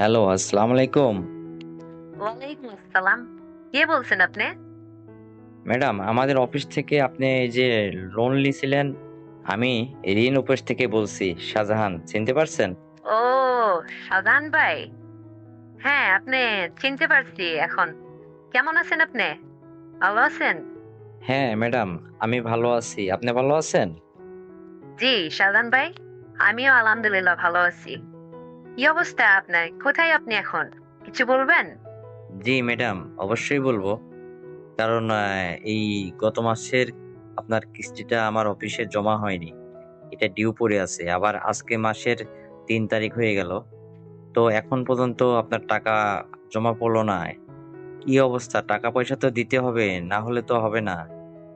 Hello আসসালামু আলাইকুম। ওয়ালাইকুম আসসালাম। কে বলছেন আপনি? ম্যাডাম আমাদের অফিস থেকে আপনি এই যে লোন নিয়েছিলেন আমি ঋণ অফিস থেকে বলছি শাহজাহান চিনতে পারছেন? ও শাহজাহান ভাই। হ্যাঁ আপনি চিনতে পারছি এখন। কেমন আছেন আপনি? ভালো আছেন? হ্যাঁ ম্যাডাম আমি ভালো আছি। আপনি ভালো আছেন? জি শাহজাহান ভাই আমিও আলহামদুলিল্লাহ ভালো আছি। কি অবস্থা আপনার? কোথায় আপনি এখন? কিছু বলবেন? জি ম্যাডাম অবশ্যই বলব। কারণ এই গত মাসের আপনার কিস্তিটা আমার অফিসে জমা হয়নি। এটা ডিউ পড়ে আছে। আবার আজকে মাসের তিন তারিখ হয়ে গেল। তো এখন পর্যন্ত আপনার টাকা জমা পড়ল না। কি অবস্থা? টাকা পয়সা তো দিতে হবে, না হলে তো হবে না।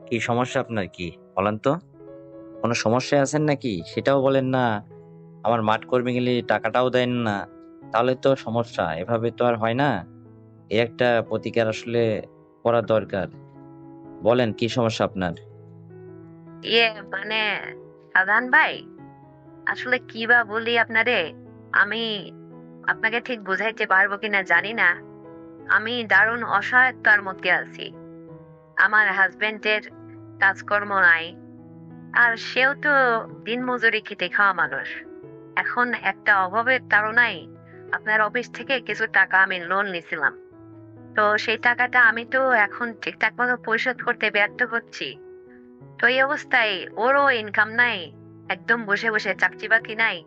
কি সমস্যা আপনার কি? বলেন তো। কোনো সমস্যায় আছেন নাকি? সেটাও বলেন না। আমার মাঠ কর্মী গেলে টাকাটাও দেন না, তাহলে তো সমস্যা, এভাবে তো আর হয় না। এর একটা প্রতিকার আসলে করা দরকার। বলেন, কি সমস্যা আপনার? ইয়ে মানে সাজান ভাই, আসলে কি বা বলি আপনারে, আমি আপনাকে ঠিক বুঝাইতে পারব কিনা জানি না। আমি দারুণ অসহায়তার মধ্যে আছি। আমার হাজবেন্ডের কাজকর্ম নাই, আর সেও তো দিন মজুরি খেতে খাওয়া মানুষ। এখন একটা অভাবের তাড়নায় আপনার অফিস থেকে কিছু টাকা আমি লোন নিছিলাম। তো সেই টাকাটা আমি তো এখন ঠিকঠাক মতো পরিশোধ করতে ব্যর্থ হচ্ছি। তো এই অবস্থায় ওরও ইনকাম নাই, একদম বসে বসে চাকরি বাকরি নাই।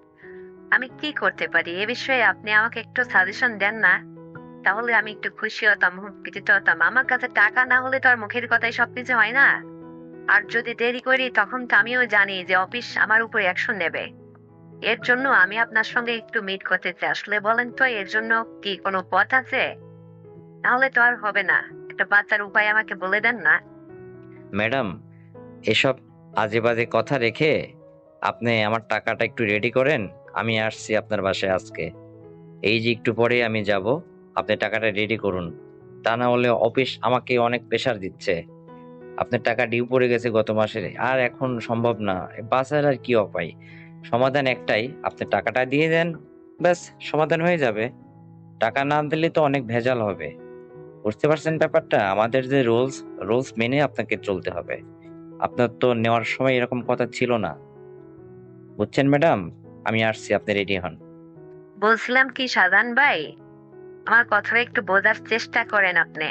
আমি কি করতে পারি? এ বিষয়ে আপনি আমাকে একটু সাজেশন দেন না? তাহলে আমি একটু খুশি হতাম, উপকৃত হতাম। আমার কাছে টাকা না হলে তো আর মুখের কথাই সবকিছু হয় না। আর যদি দেরি করি, তখন তো আমিও জানি যে অফিস আমার উপর অ্যাকশন নেবে। এর জন্য আমি আপনার সঙ্গে একটু মিট করতে চাই। আসলে বলেন তো, এর জন্য কি কোনো পথ আছে? তাহলে তো আর হবে না। একটা বাচ্চার উপায় আমাকে বলে দেন না। ম্যাডাম, এসব আজে বাজে কথা রেখে আপনি আমার টাকাটা একটু রেডি করেন, আমি আসছি আপনার বাসায় আজকে। এই যে একটু পরে আমি যাব, আপনি টাকাটা রেডি করুন। তা না হলে অফিস আমাকে অনেক প্রেশার দিচ্ছে। আপনার টাকা ডিউ পড়ে গেছে গত মাসে, আর এখন সম্ভব না। বাঁচার আর কি উপায়? সমাধান একটাই, আপনি টাকাটা দিয়ে দেন, ব্যাস, সমাধান হয়ে যাবে। টাকা না দিলে তো অনেক ভেজাল হবে। বুঝতে পারছেন ব্যাপারটা? আমাদের যে রুলস রুলস মেনে আপনাকে চলতে হবে। আপনার তো নেওয়ার সময় এরকম কথা ছিল না। বুঝছেন ম্যাডাম? আমি আসছি, আপনি রেডি হন। বলছিলাম কি সাজান ভাই? আমার কথা একটু বোঝার চেষ্টা করেন আপনি।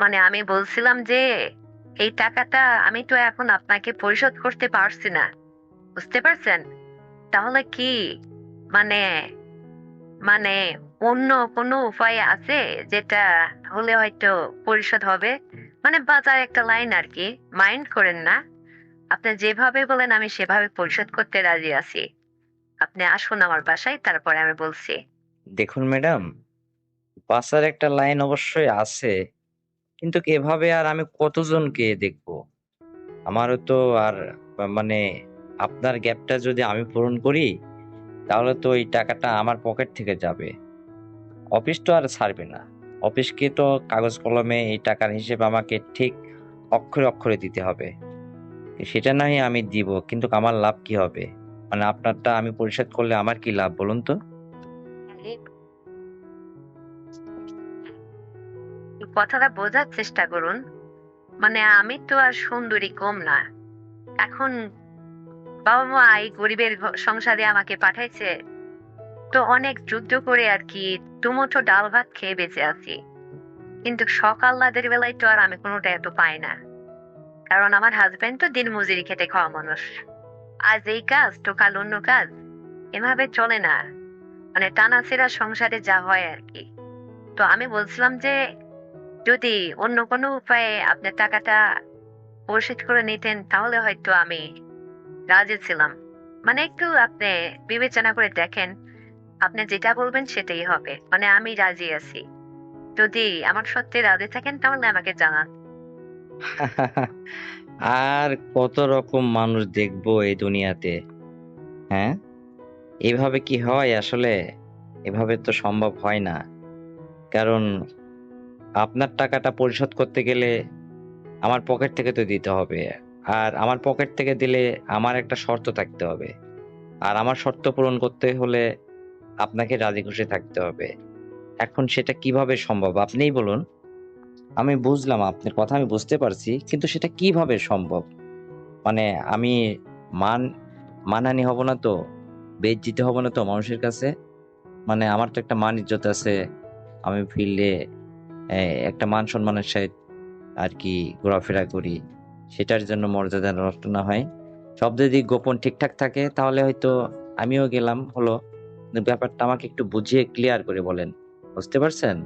মানে আমি বলছিলাম যে, এই টাকাটা আমি তো এখন আপনাকে পরিশোধ করতে পারছি না। বুঝতে পারছেন? তাহলে কি? মানে মানে অন্য কোনো উপায় আছে যেটা হলে হয়তো পরিশোধ হবে? মানে বাজার একটা লাইন আর কি, মাইন্ড করেন না। আপনি যেভাবে বলেন আমি সেভাবে পরিশোধ করতে রাজি আছি। আপনি আসুন আমার বাসায়, তারপরে আমি বলছি। দেখুন ম্যাডাম, বাসার একটা লাইন অবশ্যই আছে, কিন্তু এভাবে আর আমি কতজনকে দেখব? আমারও তো আর মানে আপনার গ্যাপটা যদি আমি পূরণ করি, তাহলে তো এই টাকাটা আমার পকেট থেকে যাবে। অফিস তো আর ছাড়বে না। অফিসকে তো কাগজ কলমে এই টাকার হিসেব আমাকে ঠিক অক্ষরে অক্ষরে দিতে হবে। সেটা নাই আমি দিব, কিন্তু আমার লাভ কি হবে? মানে আপনারটা আমি পরিশোধ করলে আমার কি লাভ বলুন তো? কথাটা বোঝার চেষ্টা করুন। মানে আমি তো আর সুন্দরী কম না। এখন বাবা মা এই গরিবের সংসারে আমাকে পাঠাইছে। তো অনেক যুদ্ধ করে আর কি দুমুঠো ডাল ভাত খেয়ে বেঁচে আছি। কিন্তু সকাল রাতের বেলায় তো আর আমি কোনোটা এত পাই না। কারণ আমার হাজবেন্ড তো দিন মজুরি খেতে খাওয়া মানুষ। আজ এই কাজ, তো কাল অন্য কাজ। এভাবে চলে না। মানে টানা সেরা সংসারে যা হয় আর কি। তো আমি বলছিলাম যে, যদি অন্য কোনো উপায়ে আপনার টাকাটা পরিশোধ করে নিতেন, তাহলে হয়তো আমি রাজি ছিলাম। মানে একটু আপনি বিবেচনা করে দেখেন, আপনি যেটা বলবেন সেটাই হবে। মানে আমি রাজি আছি। যদি আমার সত্যি রাজি থাকেন, তাহলে আমাকে জানান। আর কত রকম মানুষ দেখব এই দুনিয়াতে? হ্যাঁ? এভাবে কি হয় আসলে? এভাবে তো সম্ভব হয় না। কারণ আপনার টাকাটা পরিশোধ করতে গেলে আমার পকেট থেকে তো দিতে হবে। আর আমার পকেট থেকে দিলে আমার একটা শর্ত থাকতে হবে। আর আমার শর্ত পূরণ করতে হলে আপনাকে রাজি খুশি থাকতে হবে। এখন সেটা কীভাবে সম্ভব? আপনিই বলুন। আমি বুঝলাম আপনার কথা, আমি বুঝতে পারছি, কিন্তু সেটা কীভাবে সম্ভব? মানে আমি মান, মানহানি হব না তো? বেজ্জিতে হব না তো মানুষের কাছে? মানে আমার তো একটা মান ইজ্জত আছে। আমি ফিল্ডে একটা মান সম্মানের সাথে আর কি ঘোরাফেরা করি। সেটার জন্য মর্যাদা নষ্ট না হয়। সব যদি গোপন ঠিকঠাক থাকে, তাহলে হয়তো আমিও গেলাম। হলো, ব্যাপারটা আমাকে একটু বুঝিয়ে ক্লিয়ার করে বলেন। বুঝতে পারছেন?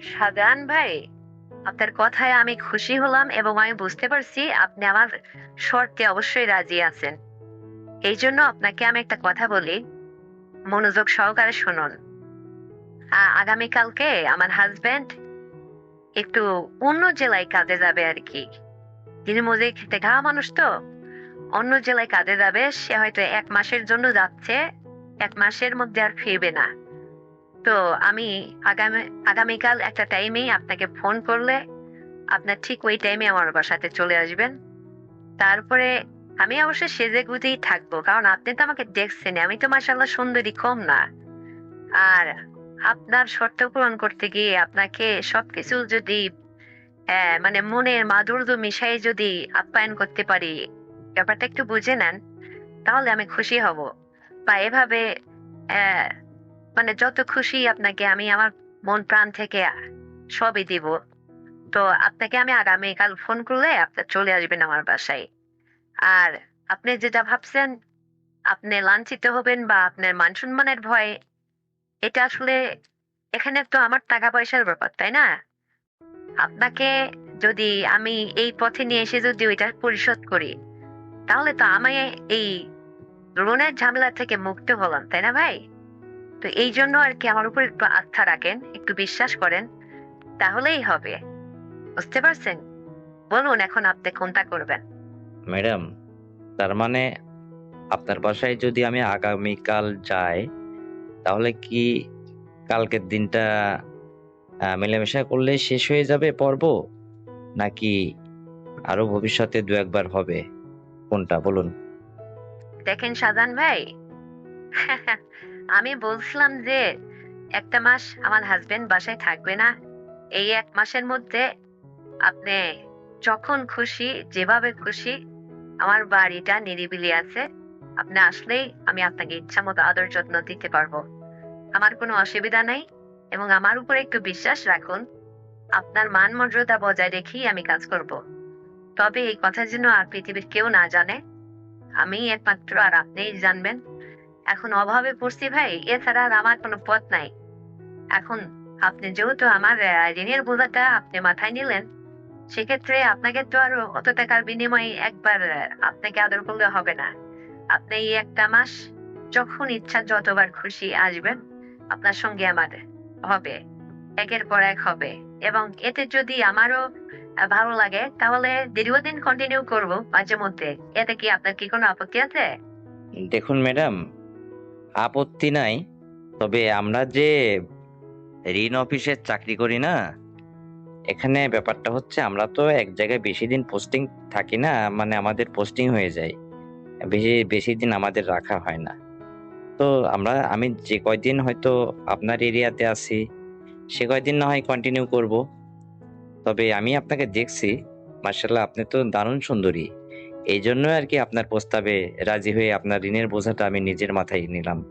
সাজান ভাই, আপনার কথায় আমি খুশি হলাম এবং আমি বুঝতে পারছি আপনি আমার শর্তে অবশ্যই রাজি আছেন। এই জন্য আপনাকে আমি একটা কথা বলি। মনোযোগ সহকারে শুনুন। আগামীকালকে আমার হাজবেন্ড একটু অন্য জেলায় কাজে যাবে আর কি। তিনি মজে খেতে খাওয়া মানুষ তো। অন্য জেলায় কাজে যাবে, সে হয়তো এক মাসের জন্য যাচ্ছে, এক মাসের মধ্যে আর ফিরবে না। তো আমি আগামী, আগামীকাল একটা টাইমেই আপনাকে ফোন করলে আপনার ঠিক ওই টাইমে আমার বাসাতে চলে আসবেন। তারপরে আমি অবশ্য সেজে গুজেই থাকব, কারণ আপনি তো আমাকে দেখছেন, আমি তো মাসাল্লাহ সুন্দরী কম না। আর আপনার শর্ত পূরণ করতে গিয়ে আপনাকে সবকিছু যদি মানে মনের মাধুর্য মিশাই যদি আপ্যায়ন করতে পারি, ব্যাপারটা একটু বুঝে নেন, তাহলে আমি খুশি হব। বা এভাবে মানে যত খুশি আপনাকে আমি আমার মন প্রাণ থেকে সবই দিব। তো আপনাকে আমি আগামীকাল ফোন করলে আপনি চলে আসবেন আমার বাসায়। আর আপনি যেটা ভাবছেন, আপনি লাঞ্ছিত হবেন বা আপনার মান সম্মানের ভয়, এটা আসলে এখানে তো আমার টাকা পয়সার ব্যাপার, তাই না? আপনাকে যদি আমি এই পথে নিয়ে এসে যদি ওইটা পরিশোধ করি, তাহলে তো আমি এই লোনের ঝামেলা থেকে মুক্ত হলাম, তাই না ভাই? তো এই জন্য আর কি আমার উপর একটু আস্থা রাখেন, একটু বিশ্বাস করেন, তাহলেই হবে। বুঝতে পারছেন? বলুন এখন আপনি কোনটা করবেন? ম্যাডাম, তার মানে আপনার বাসায় যদি আমি আগামীকাল যাই, তাহলে কি কালকের দিনটা মেলামেশা করলে শেষ হয়ে যাবে পর্ব? নাকি আরও ভবিষ্যতে দু একবার হবে? কোনটা বলুন। দেখেন সাজান ভাই, আমি বলছিলাম যে একটা মাস আমার হাজবেন্ড বাসায় থাকবে না। এই এক মাসের মধ্যে আপনি যখন খুশি, যেভাবে খুশি আমার বাড়িটা নিরিবিলি আছে, আপনি আসলেই আমি আপনাকে ইচ্ছা মতো আদর যত্ন দিতে পারব। আমার কোনো অসুবিধা নাই। এবং আমার উপরে একটু বিশ্বাস রাখুন, আপনার মান মর্যাদা বজায় রেখেই আমি কাজ করব। তবে এই কথা যেন আর পৃথিবীর কেউ না জানে আমি একমাত্র আর আপনিই জানবেন। এখন অভাবে পড়ছি ভাই, এছাড়া আর আমার কোনো পথ নাই। এখন আপনি যেহেতু আমার ঋণের বোঝাটা আপনি মাথায় নিলেন, সেক্ষেত্রে আপনাকে তো আর অত টাকার বিনিময়ে একবার আপনাকে আদর করলে হবে না। আপনি একটা মাস যখন ইচ্ছা যতবার খুশি আসবেন, আপনার সঙ্গে আমার হবে, একের পর এক হবে। এবং এতে যদি আমারও ভালো লাগে, তাহলে দীর্ঘদিন কন্টিনিউ করব মাঝে মধ্যে। এতে কি আপনার কি কোনো আপত্তি আছে? দেখুন ম্যাডাম, আপত্তি নাই। তবে আমরা যে ঋণ অফিসে চাকরি করি না, এখানে ব্যাপারটা হচ্ছে আমরা তো এক জায়গায় বেশি দিন পোস্টিং থাকি না মানে আমাদের পোস্টিং হয়ে যায়। বেশি বেশি দিন আমাদের রাখা হয় না। তো আমরা, আমি যে কয়দিন হয়তো আপনার এরিয়াতে আছি, সে কয়দিন না হয় কন্টিনিউ করব। তবে আমি আপনাকে দেখছি মার্শাল্লাহ আপনি তো দারুণ সুন্দরী। এই জন্য আর কি আপনার প্রস্তাবে রাজি হয়ে আপনার ঋণের বোঝাটা আমি নিজের মাথায় নিলাম।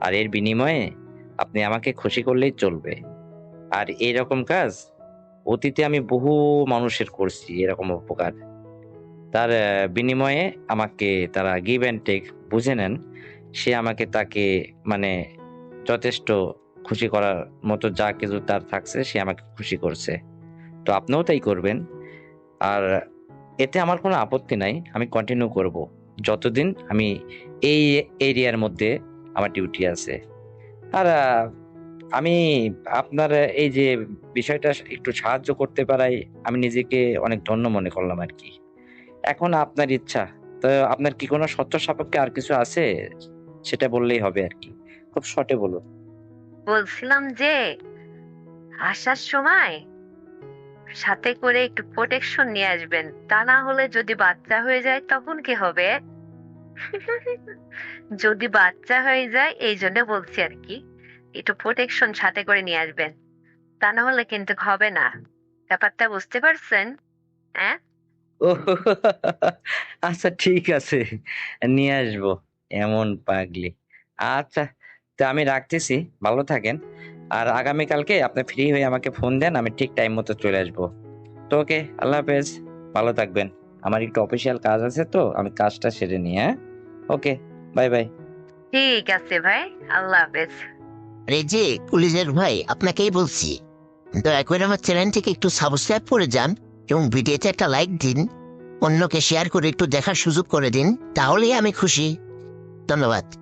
আর এর বিনিময়ে আপনি আমাকে খুশি করলেই চলবে। আর এই রকম কাজ অতীতে আমি বহু মানুষের করছি, এরকম উপকার। তার বিনিময়ে আমাকে তারা গিভ অ্যান্ড টেক বুঝে নেন। সে আমাকে তাকে মানে যথেষ্ট খুশি করার মতো যা কিছু তার থাকছে, সে আমাকে খুশি করছে। তো আপনিও তাই করবেন। আর এতে আমার কোনো আপত্তি নাই, আমি কন্টিনিউ করব। যতদিন আমি এই এরিয়ার মধ্যে আমার ডিউটি আছে। আর আমি আপনার এই যে বিষয়টা একটু সাহায্য করতে পারাই, আমি নিজেকে অনেক ধন্য মনে করলাম আর কি। এখন আপনার ইচ্ছা। তো আপনার কি কোনো সত্য সাপেক্ষে আর কিছু আছে? সেটা বললেই হবে আর কি। খুব শর্টে বলুন বলছিলাম যে আসার সময় সাথে করে একটু প্রোটেকশন নিয়ে আসবেন। তা না হলে যদি বাচ্চা হয়ে যায় তখন কি হবে? যদি বাচ্চা হয়ে যায় এই জন্য বলছি আর কি একটু প্রোটেকশন সাথে করে নিয়ে আসবেন। তা না হলে কিন্তু হবে না। ব্যাপারটা বুঝতে পারছেন? হ্যাঁ? আচ্ছা ঠিক আছে নিয়ে আসব। এমন পাগলি। আচ্ছা তো আমি রাখতেছি ভালো থাকেন। আর আগামীকালকে আপনি ফ্রি হয়ে আমাকে ফোন দেন আমি ঠিক টাইম মতো চলে আসব। তো ওকে আল্লাহ হাফেজ। ভালো থাকবেন। আমার একটু অফিসিয়াল কাজ আছে তো আমি কাজটা সেরে নিই হ্যাঁ? ওকে বাই বাই ঠিক আছে ভাই আল্লাহ হাফেজ। আরে যে পুলিশের ভাই আপনাকেই বলছি। দয়া করে আমার চ্যানেলটিকে একটু সাবস্ক্রাইব করে যান এবং ভিডিওতে একটা লাইক দিন। অন্যকে শেয়ার করে একটু দেখার সুযোগ করে দিন তাহলেই আমি খুশি। Антон Латки.